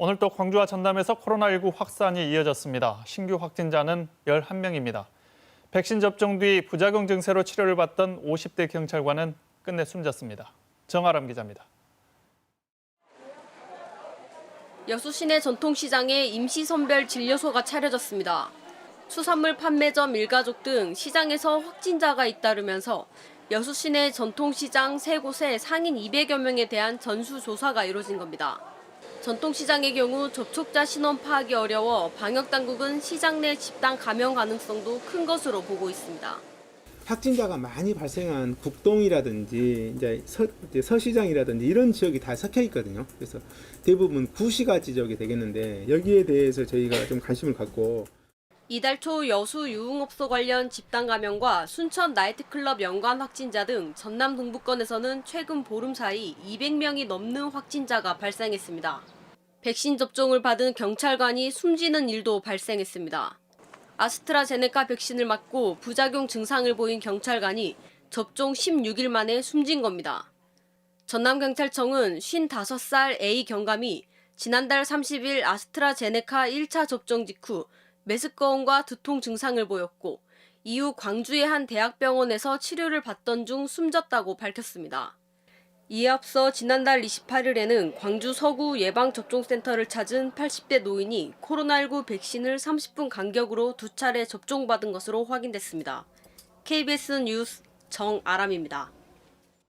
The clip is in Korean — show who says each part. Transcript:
Speaker 1: 오늘 또 광주와 전남에서 코로나19 확산이 이어졌습니다. 신규 확진자는 11명입니다. 백신 접종 뒤 부작용 증세로 치료를 받던 50대 경찰관은 끝내 숨졌습니다. 정아람 기자입니다.
Speaker 2: 여수 시내 전통시장에 임시선별 진료소가 차려졌습니다. 수산물 판매점 일가족 등 시장에서 확진자가 잇따르면서 여수 시내 전통시장 세 곳에 상인 200여 명에 대한 전수조사가 이루어진 겁니다. 전통시장의 경우 접촉자 신원 파악이 어려워 방역당국은 시장 내 집단 감염 가능성도 큰 것으로 보고 있습니다.
Speaker 3: 확진자가 많이 발생한 북동이라든지 이제 서, 이제 서시장이라든지 이런 지역이 다 섞여 있거든요. 그래서 대부분 구시가 지역이 되겠는데 여기에 대해서 저희가 좀 관심을 갖고
Speaker 2: 이달 초 여수 유흥업소 관련 집단 감염과 순천 나이트클럽 연관 확진자 등 전남 동부권에서는 최근 보름 사이 200명이 넘는 확진자가 발생했습니다. 백신 접종을 받은 경찰관이 숨지는 일도 발생했습니다. 아스트라제네카 백신을 맞고 부작용 증상을 보인 경찰관이 접종 16일 만에 숨진 겁니다. 전남경찰청은 55살 A 경감이 지난달 30일 아스트라제네카 1차 접종 직후 메스꺼움과 두통 증상을 보였고 이후 광주의 한 대학병원에서 치료를 받던 중 숨졌다고 밝혔습니다. 이에 앞서 지난달 28일에는 광주 서구 예방접종센터를 찾은 80대 노인이 코로나19 백신을 30분 간격으로 두 차례 접종받은 것으로 확인됐습니다. KBS 뉴스 정아람입니다.